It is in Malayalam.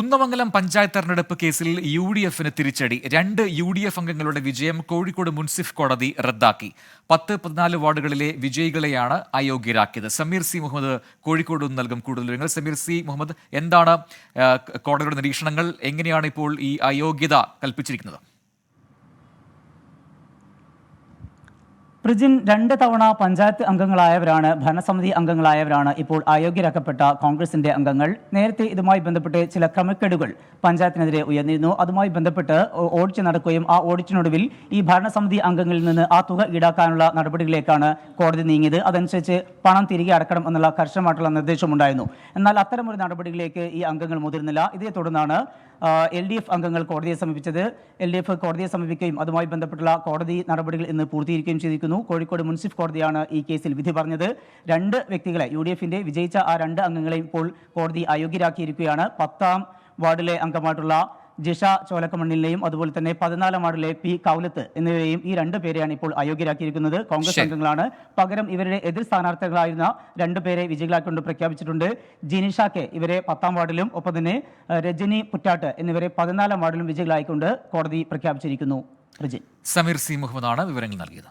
കുന്നമംഗലം പഞ്ചായത്ത് തെരഞ്ഞെടുപ്പ് കേസിൽ യു ഡി എഫിന് തിരിച്ചടി. രണ്ട് യു ഡി എഫ് അംഗങ്ങളുടെ വിജയം കോഴിക്കോട് മുൻസിഫ് കോടതി റദ്ദാക്കി. പത്ത് പതിനാല് വാർഡുകളിലെ വിജയികളെയാണ് അയോഗ്യരാക്കിയത്. സമീർ സി മുഹമ്മദ് കോഴിക്കോട് നൽകും കൂടുതൽ വിവരങ്ങൾ. സമീർ സി മുഹമ്മദ് എന്താണ് കോടതിയുടെ നിരീക്ഷണങ്ങൾ? എങ്ങനെയാണ് ഇപ്പോൾ ഈ അയോഗ്യത കൽപ്പിച്ചിരിക്കുന്നത്? പ്രിജിൻ രണ്ട് തവണ പഞ്ചായത്ത് അംഗങ്ങളായവരാണ് ഭരണസമിതി അംഗങ്ങളായവരാണ് ഇപ്പോൾ അയോഗ്യരാക്കപ്പെട്ട കോൺഗ്രസിന്റെ അംഗങ്ങൾ. നേരത്തെ ഇതുമായി ബന്ധപ്പെട്ട് ചില ക്രമക്കേടുകൾ പഞ്ചായത്തിനെതിരെ ഉയർന്നിരുന്നു. അതുമായി ബന്ധപ്പെട്ട് ഓടിച്ചു നടക്കുകയും ആ ഓഡിറ്റിനൊടുവിൽ ഈ ഭരണസമിതി അംഗങ്ങളിൽ നിന്ന് ആ തുക ഈടാക്കാനുള്ള നടപടികളിലേക്കാണ് കോടതി നീങ്ങിയത്. അതനുസരിച്ച് പണം തിരികെ അടക്കണം എന്നുള്ള കർശനമായിട്ടുള്ള നിർദ്ദേശമുണ്ടായിരുന്നു. എന്നാൽ അത്തരമൊരു നടപടികളിലേക്ക് ഈ അംഗങ്ങൾ മുതിർന്നില്ല. ഇതേ തുടർന്നാണ് എൽ ഡി എഫ് അംഗങ്ങൾ കോടതിയെ സമീപിച്ചത്. എൽ ഡി എഫ് കോടതിയെ സമീപിക്കുകയും അതുമായി ബന്ധപ്പെട്ടുള്ള കോടതി നടപടികൾ ഇന്ന് പൂർത്തീകരിക്കുകയും ചെയ്തിരിക്കുന്നു. കോഴിക്കോട് മുൻസിഫ് കോടതിയാണ് ഈ കേസിൽ വിധി പറഞ്ഞത്. രണ്ട് വ്യക്തികളെ യു ഡി എഫിന്റെ വിജയിച്ച ആ രണ്ട് അംഗങ്ങളെയും ഇപ്പോൾ കോടതി അയോഗ്യരാക്കിയിരിക്കുകയാണ്. പത്താം വാർഡിലെ അംഗമായിട്ടുള്ള ജിഷ ചോലക്കമണ്ണിലെയും അതുപോലെ തന്നെ പതിനാലാം വാർഡിലെ പി കൗലത്ത് എന്നിവരെയും ഈ രണ്ട് പേരെയാണ് ഇപ്പോൾ അയോഗ്യരാക്കിയിരിക്കുന്നത്. കോൺഗ്രസ് അംഗങ്ങളാണ്. പകരം ഇവരുടെ എതിർ സ്ഥാനാർത്ഥികളായിരുന്ന രണ്ട് പേരെ വിജയികളാക്കൊണ്ട് പ്രഖ്യാപിച്ചിട്ടുണ്ട്. ജിനിഷ കെ ഇവരെ പത്താം വാർഡിലും ഒപ്പം തന്നെ രജനി പുറ്റാട്ട് എന്നിവരെ പതിനാലാം വാർഡിലും വിജയികളായിക്കൊണ്ട് കോടതി പ്രഖ്യാപിച്ചിരിക്കുന്നു. റിജി സമീർ സി മുഹമ്മദാണ് വിവരങ്ങൾ നൽകിയത്.